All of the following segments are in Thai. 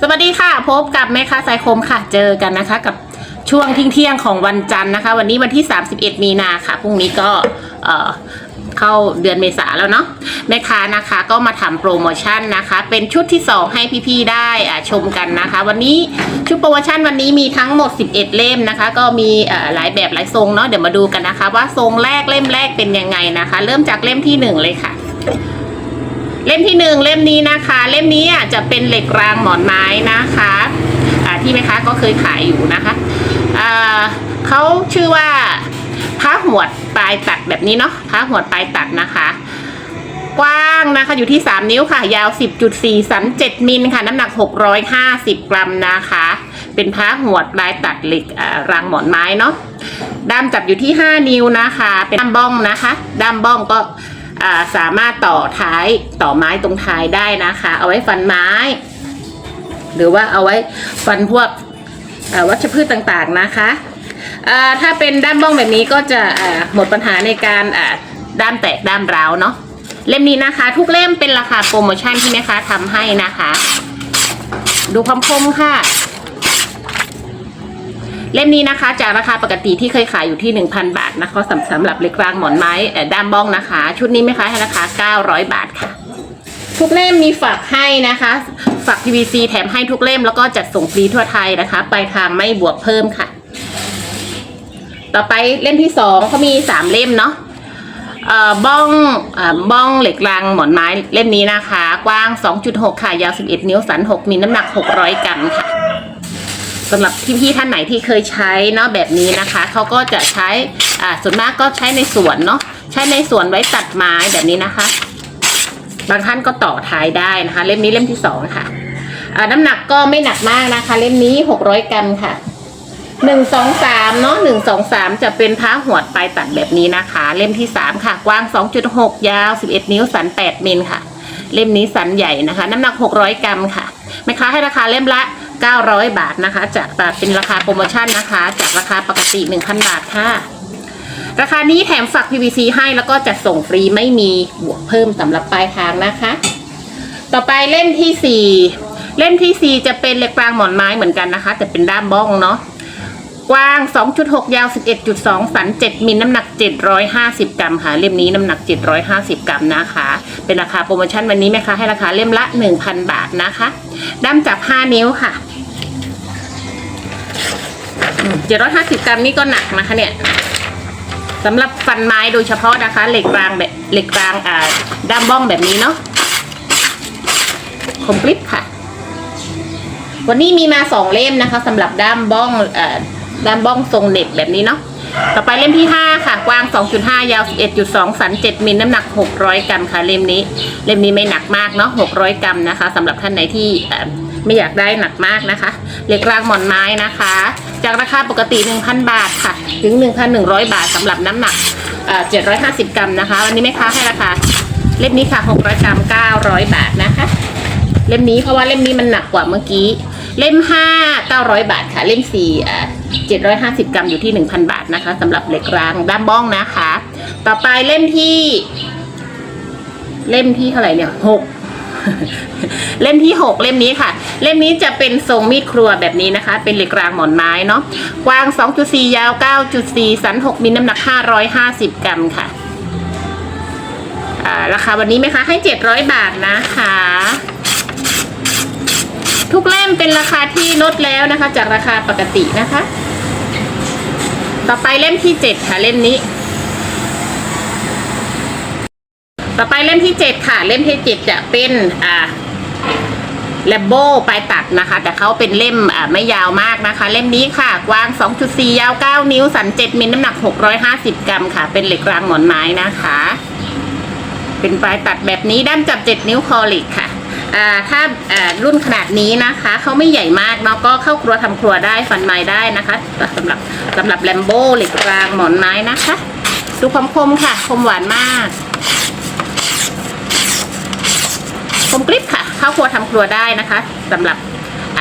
สวัสดีค่ะ พบกับแม่ค้าสายคมค่ะ เจอกันนะคะ กับช่วงทิ้งเที่ยงของวันจันทร์นะคะ วันนี้วันที่ 31 มีนาค่ะพรุ่งนี้ก็เอ่อเข้าเดือนเมษาแล้วเนาะแม่ค้านะคะก็มาทำโปรโมชั่นนะคะ เป็นชุดที่ 2 ให้พี่ๆได้ชมกันนะคะ วันนี้ชุดโปรโมชั่นวันนี้มีทั้งหมด 11 เล่มนะคะ ก็มีหลายแบบหลายทรงเนาะเดี๋ยวมาดูกันนะคะ ว่าทรงแรกเล่มแรกเป็นยังไงนะคะ เริ่มจากเล่มที่หนึ่งเลยค่ะ เล่มที่หนึ่งเล่มนี้นะคะ เล่มนี้อะจะเป็นเหล็กรางหมอนไม้นะคะที่แม่ค้าก็เคยขายอยู่นะคะเขาชื่อว่าพระหวดปลายตัดแบบนี้เนาะพระหวดปลายตัดนะคะ กว้างนะคะอยู่ที่ 3 นิ้วค่ะ ยาว 10.4สัน7มิลค่ะ น้ำหนัก 650 กรัมนะคะ เป็นพระหวดลายตัดเหล็กรางหมอนไม้เนาะด้ามจับอยู่ที่ 5 นิ้วนะคะ เป็นด้ามบ้องนะคะ ด้ามบ้องก็ สามารถต่อท้ายต่อไม้ตรงท้ายได้นะคะ เอาไว้ฟันไม้ หรือว่าเอาไว้ฟันพวกวัชพืชต่างๆนะคะถ้าเป็นด้ามบ้องแบบนี้ก็จะหมดปัญหาในการด้ามแตกด้ามร้าวเนาะเล่มนี้นะคะ ทุกเล่มเป็นราคาโปรโมชั่นที่แม่ค้าทำให้นะคะ ดูความคมค่ะ เล่มนี้นะคะจากราคาปกติที่เคยขายอยู่ที่ 1,000 บาทนะคะสำสำหรับเหล็กรางหมอนไม้ด้ามบ้องนะคะ ชุดนี้แม่ค้าให้ราคา 900 บาทค่ะ ทุกเล่มมีฝักให้นะคะฝัก PVC แถมให้ทุกเล่มแล้วก็จัดส่งฟรีทั่วไทยนะคะปลายทางไม่บวกเพิ่มค่ะ ต่อไปเล่มที่สองเขามีสามเล่มเนาะบ้องอบ้องเหล็กรางหมอนไม้เล่มนี้นะคะ กว้าง 2.6 ค่ะ ยาว 11 นิ้วสัน 6 มีน้ำหนัก 600 กรัมค่ะ สำหรับพี่ๆท่านไหนที่เคยใช้เนาะแบบนี้นะคะเขาก็จะใช้อ่าส่วนมากก็ใช้ในสวนเนาะใช้ในสวนไว้ตัดไม้แบบนี้นะคะ บางท่านก็ต่อท้ายได้นะคะ เล่มนี้เล่มที่สองค่ะอ่าน้ำหนักก็ไม่หนักมากนะคะ เล่มนี้600กรัมค่ะหนึ่งสองสามเนาะหนึ่งสองสามจะเป็นพ้าหวดปลายตัดแบบนี้นะคะ เล่มที่สามค่ะ กว้างสองจุดหกยาวสิบเอ็ดนิ้วสันแปดมิลค่ะ เล่มนี้สันใหญ่นะคะ น้ำหนักหกร้อยกรัมค่ะแม่ค้าให้ราคาเล่มละ 900 บาทนะคะจากแต่เป็นราคาโปรโมชั่นนะคะ จากราคาปกติ 1,000 บาทค่ะ ราคานี้แถมฝัก PVC ให้แล้วก็จัดส่งฟรีไม่มีบวกเพิ่มสำหรับปลายทางนะคะ ต่อไปเล่มที่สี่เล่มที่สี่จะเป็นเหล็กกลางหมอนไม้เหมือนกันนะคะ แต่เป็นด้ามบ้องเนาะ กว้าง 2.6 ยาว 11.2 สัน 7มิลน้ำหนัก 750 กรัมค่ะ เล่มนี้น้ำหนัก 750 กรัมนะคะ เป็นราคาโปรโมชั่นวันนี้ไหมคะให้ราคาเล่มละ 1,000 บาทนะคะด้ามจับ 5 นิ้วค่ะอืม750 กรัมนี่ก็หนักนะคะเนี่ยสำหรับฟันไม้โดยเฉพาะนะคะ เหล็กกลางแบบเหล็กกลางอ่าด้ามบ้องแบบนี้เนาะคอมพลีทค่ะ วันนี้มีมาสองเล่มนะคะสำหรับด้ามบ้องอ่อ ด้ามบ้องทรงเน็บแบบนี้เนาะต่อไปเล่มที่ห้าค่ะ กว้าง 2.5 ยาว 11.2 สัน 7 มิลน้ำหนัก 600 กรัมค่ะ เล่มนี้ เล่มนี้ไม่หนักมากเนาะ 600 กรัมนะคะสำหรับท่านไหนที่ไม่อยากได้หนักมากนะคะเหล็กรางหมอนไม้นะคะ จากราคาปกติ 1,000 บาทค่ะ ถึง 1,100 บาทสำหรับน้ำหนักเอ่อ750 กรัมนะคะ วันนี้แม่ค้าให้ราคา เล่มนี้ค่ะ 600 กรัม 900 บาทนะคะ เล่มนี้เพราะว่าเล่มนี้มันหนักกว่าเมื่อกี้ เล่มห้าเก้าร้อยบาทค่ะ เล่มสี่อ่า เจ็ดร้อยห้าสิบกรัมอยู่ที่หนึ่งพันบาทนะคะสำหรับเหล็กรางด้ามบ้องนะคะ ต่อไปเล่มที่ เล่มที่เท่าไหร่เนี่ยหกเล่มที่หกเล่มนี้ค่ะ เล่มนี้จะเป็นทรงมีดครัวแบบนี้นะคะ เป็นเหล็กรางหมอนไม้เนาะกว้าง 2.4 ยาว 9.4 สัน 6มิลน้ำหนัก 550 กรัมค่ะราคาวันนี้ไหมคะให้ 700 บาทนะคะ ทุกเล่มเป็นราคาที่ลดแล้วนะคะ จากราคาปกตินะคะ ต่อไปเล่มที่เจ็ดค่ะเล่มนี้ ต่อไปเล่มที่เจ็ดค่ะ เล่มที่เจ็ดจะเป็นอ่าแลมโบปลายตัดนะคะ แต่เขาเป็นเล่มอ่าไม่ยาวมากนะคะ เล่มนี้ค่ะกว้าง 2.4 ยาว 9 นิ้ว สัน 7 มิลน้ำหนัก 650 กรัมค่ะ เป็นเหล็กรางหมอนไม้นะคะ เป็นปลายตัดแบบนี้ด้ามจับ 7 นิ้วคอลิกค่ะ ถ้ารุ่นขนาดนี้นะคะเขาไม่ใหญ่มากเนาะก็เข้าครัวทำครัวได้ฟันไม้ได้นะคะสำหรับสำหรับแลมโบเหล็กกลางหมอนไม้นะคะ ดูความคมค่ะ คมหวานมาก คมกริบค่ะ เข้าครัวทำครัวได้นะคะสำหรับ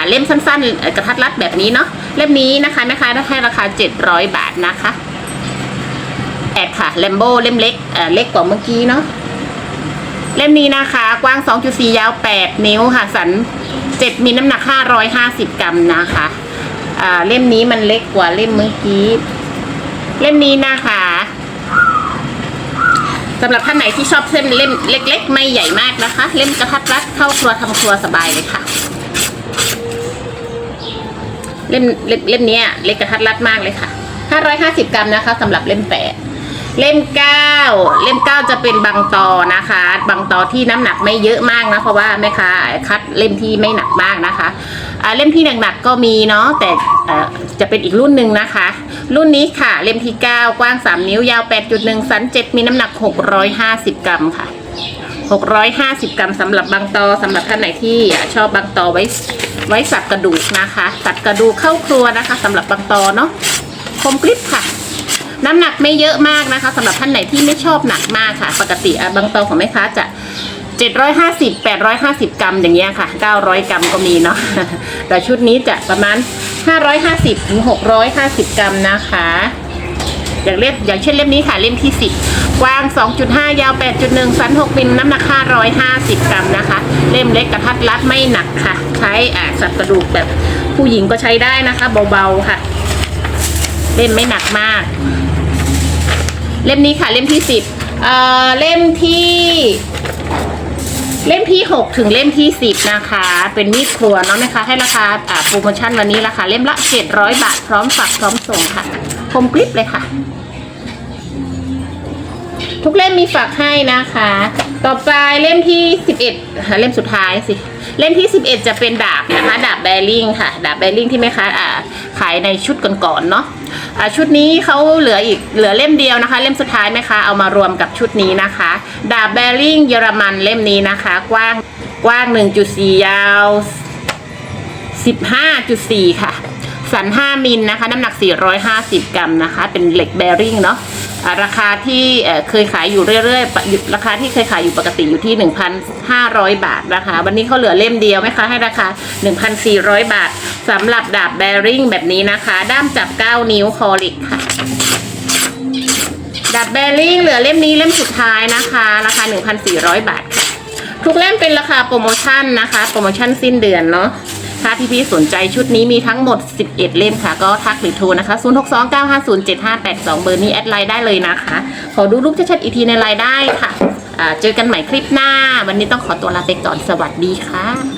เล่มสั้นๆ กระทัดรัดแบบนี้เนาะเล่มนี้นะคะแม่ค้าได้ให้ราคา 700 บาทนะคะแอดค่ะแลมโบเล่มเล็กเล็กกว่าเมื่อกี้เนาะ เล่มนี้นะคะ กว้าง 2.4 ยาว 8 นิ้วค่ะ สัน 7มีน้ำหนัก 550 กรัมนะคะอ่าเล่มนี้มันเล็กกว่าเล่มเมื่อกี้ เล่มนี้นะคะสำหรับท่านไหนที่ชอบเส้นเล่มเล็ก ๆ ไม่ใหญ่มากนะคะ เล่มกระทัดรัดเข้าครัวทำครัวสบายเลยค่ะ เล่มเล่มเล่มนี้เล็กกระทัดรัดมากเลยค่ะ 550 กรัมนะคะสำหรับเล่มแปด เล่มเก้าเล่มเก้าจะเป็นบางตอนะคะ บางตอที่น้ำหนักไม่เยอะมากนะเพราะว่าแม่ค้าคัดเล่มที่ไม่หนักมากนะคะเล่มที่หนักๆก็มีเนาะแต่จะเป็นอีกรุ่นหนึ่งนะคะ รุ่นนี้ค่ะ เล่มที่ 9 กว้าง 3 นิ้วยาว 8.1 สัน 7 มีน้ำหนัก 650 กรัมค่ะ 650 กรัมสำหรับบางตอสำหรับท่านไหนที่ชอบบางตอไว้ไว้สับกระดูกนะคะ สับกระดูกเข้าครัวนะคะสำหรับบางตอเนาะคมกริบค่ะ น้ำหนักไม่เยอะมากนะคะสำหรับท่านไหนที่ไม่ชอบหนักมากค่ะ ปกติบางตอของแม่ค้าจะ 750 850 กรัมอย่างเงี้ยค่ะ 900 กรัมก็มีเนาะแต่ชุดนี้จะประมาณ 550ถึง650 กรัมนะคะอย่างเล่มอย่างเช่นเล่มนี้ค่ะเล่มที่ 10 กว้าง 2.5 ยาว 8.1 สัน 6มิลน้ำหนัก 550 กรัมนะคะ เล่มเล็กกระทัดรัดไม่หนักค่ะ ใช้อ่าสับกระดูกแบบผู้หญิงก็ใช้ได้นะคะ เบาๆค่ะ เล่มไม่หนักมาก เล่มนี้ค่ะเล่มที่10เอ่อเล่มที่ เล่มที่6ถึงเล่มที่10นะคะ เป็นมีดครัวเนาะนะคะให้ราคาอ่าโปรโมชั่นวันนี้ราคาเล่มละ700บาทพร้อมฝากพร้อมส่งค่ะคมกริบเลยค่ะ ทุกเล่มมีฝากให้นะคะ ต่อไปเล่มที่11หาเล่มสุดท้ายสิเล่มที่ 11 จะเป็นดาบนะคะ ดาบแบริ่งค่ะ ดาบแบริ่งที่แม่ค้าอ่าขายในชุดก่อนๆเนาะ ชุดนี้เขาเหลืออีกเหลือเล่มเดียวนะคะ เล่มสุดท้ายแม่ค้าเอามารวมกับชุดนี้นะคะ ดาบแบริ่งเยอรมันเล่มนี้นะคะ กว้างกว้าง 1.4 ยาว 15.4 ค่ะ สัน 5 มิลนะคะ น้ำหนัก 450 กรัมนะคะ เป็นเหล็กแบริ่งเนาะ ราคาที่เคยขายอยู่เรื่อยๆ ราคาที่เคยขายอยู่ปกติอยู่ที่ 1,500 บาทนะคะ วันนี้เขาเหลือเล่มเดียวไหมคะให้ราคา 1,400 บาทสำหรับดาบแบริ่งแบบนี้นะคะ ด้ามจับ 9 นิ้วคอลิกค่ะดาบแบริ่งเหลือเล่มนี้เล่มสุดท้ายนะคะ ราคา 1,400 บาทค่ะทุกเล่มเป็นราคาโปรโมชั่นนะคะ โปรโมชั่นสิ้นเดือนเนาะ ถ้าพี่ๆสนใจชุดนี้มีทั้งหมด 11 เล่มค่ะ ก็ทักหรือโทรนะคะ 0629507582 เบอร์นี้แอดไลน์ได้เลยนะคะ ขอดูรูปชัดๆอีกทีในไลน์ได้ค่ะ เจอกันใหม่คลิปหน้า วันนี้ต้องขอตัวลาไปก่อนสวัสดีค่ะ